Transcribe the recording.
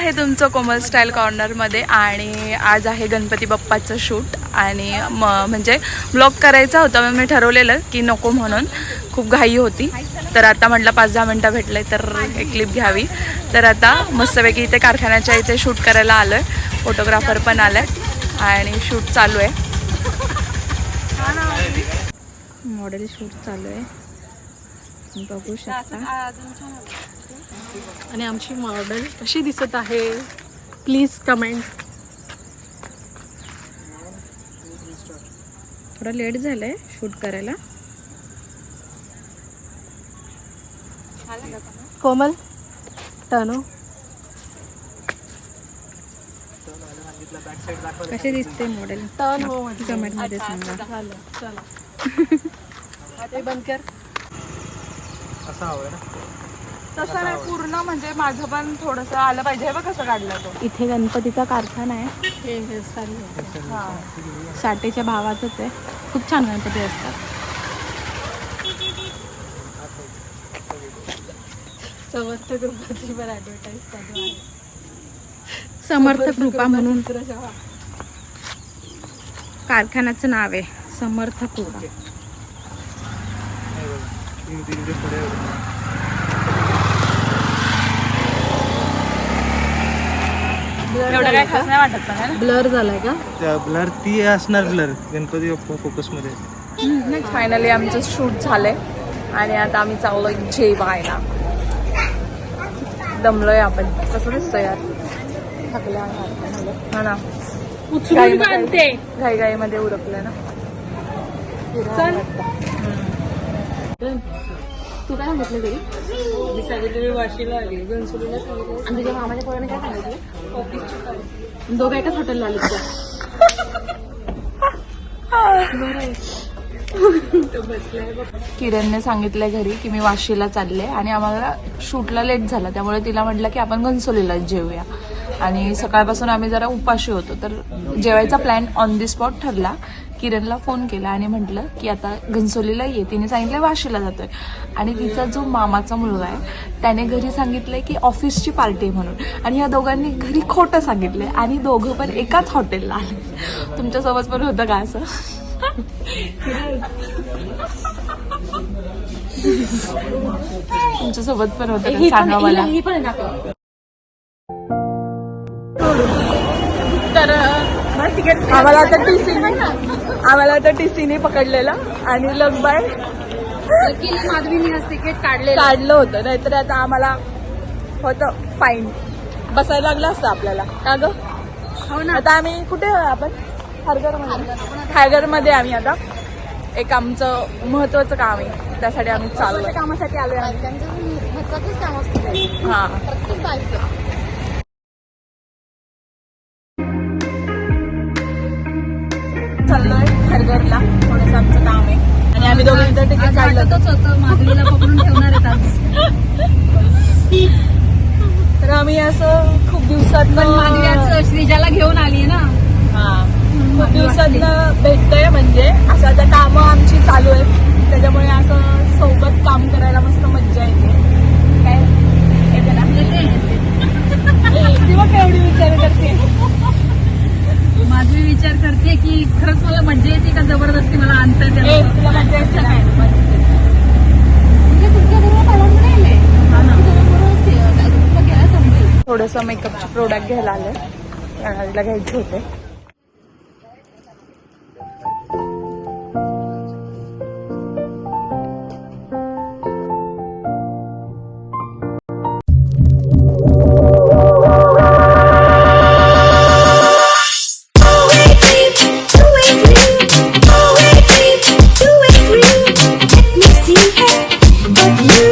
आहे तुमचं कोमल स्टाईल कॉर्नरमध्ये आणि आज आहे गणपती बाप्पाचं शूट आणि म म्हणजे ब्लॉग करायचा होता मग मी ठरवलेलं की नको म्हणून. खूप घाई होती. तर आता म्हटलं पाच दहा मिनटं भेटले तर एक क्लिप घ्यावी. तर आता मस्तपैकी इथे कारखान्याच्या इथे शूट करायला आलो आहे फोटोग्राफर पण आलं आहे आणि शूट चालू आहे. मॉडेल शूट चालू आहे. बघू शकता. आणि आमची मॉडेल कशी दिसत आहे? प्लीज कमेंट थोडं लेट झालंय शूट करायला. कोमल तनु. कशी दिसते मॉडेल टर्न हो कमेंटमध्ये सांगा. झालं. चला. बंद कर. असा हवंय ना. तसं नाही पूर्ण म्हणजे माझं पण थोडस आलं पाहिजे. हे बघ कसं काढलं तो. इथे गणपतीचा कारखाना आहे. हे साठेच्या भावाचंच आहे. खूप छान गणपती असतात. समर्थ ग्रुपाची पण ऍडव्हर्टाईज चालू आहे. समर्थ कृपा म्हणून. कारखान्याचं नाव आहे. समर्थ कृपा नाही बघा. तीन तीन दिवस पुढे होते. एवढं काय खास नाही वाटत पण है ना? ब्लर झालाय का? त्या ब्लर ती असणार ब्लर गणपती बाप्पा फोकसमध्ये. फायनली आमचं शूट झालंय. आणि आता आम्ही चाललोय जेवायला. दमलोय आपण. कसं दिसतोय यार? थकले हा ना. उचलून बांधते. घाई घाई मध्ये उरकलं ना तू काय सांगितलं घरी मी सांगितलं वाशीला आली. घनसोलीला सांगितलं. आणि तुझ्या मामाच्या पोराने काय सांगितलं? ऑफिसची दोघं एकाच हॉटेलला आले बरं आहे. किरणने सांगितलंय घरी की मी वाशीला चालले आणि आम्हाला शूटला लेट झाला. त्यामुळे तिला म्हटलं की आपण घनसोलीला जेवूया आणि सकाळपासून आम्ही जरा उपाशी होतो. तर जेवायचा प्लॅन ऑन दी स्पॉट ठरला. किरणला फोन केला आणि म्हटलं की आता घनसोलीला ये. तिने सांगितलं वाशीला जातोय. आणि तिचा जो मामाचा मुलगा आहे त्याने घरी सांगितलंय की ऑफिसची पार्टी आहे म्हणून. आणि या दोघांनी घरी खोटं सांगितलंय. आणि दोघं पण एकाच हॉटेलला आले. तुमच्यासोबत पण होतं का असं? तुमच्यासोबत पण होतं सांगा मला. तर आम्हाला आता टीसीने आम्हाला आता टीसीने पकडलेला. आणि लग बाय. माधवीने तिकीट काढले काढलं होतं. नाहीतर आता आम्हाला होतं फाईन बसायला लागलं असतं आपल्याला. का ग? हो ना. आता आम्ही कुठे आहे आपण? खारघरमध्ये खारघरमध्ये आम्ही आता. एक आमचं महत्वाचं काम आहे. त्यासाठी आम्ही चाललो कामासाठी काम असतं हा. चाललोय खारघरला थोडंसं आमचं काम आहे. आणि आम्ही दोघांचं तिकीट काढलं पकडून ठेवणार आहेत आज. तर आम्ही असं खूप दिवसात श्रीजाला घेऊन आली ना. खूप दिवसात भेटतोय म्हणजे. असं आता कामं आमची चालू आहेत. त्याच्यामुळे असं सोबत काम करायला मस्त मज्जा येते. काय? येते ना ती बघ एवढी विचार करते माधवी विचार करते की खरंच मला मज्जा येते का जबरदस्ती मला आणता ए, तुला मज्जा येते काय थोडंसं मेकअपचे प्रोडक्ट घ्यायला आले. प्रणालीला घ्यायचे होते. you.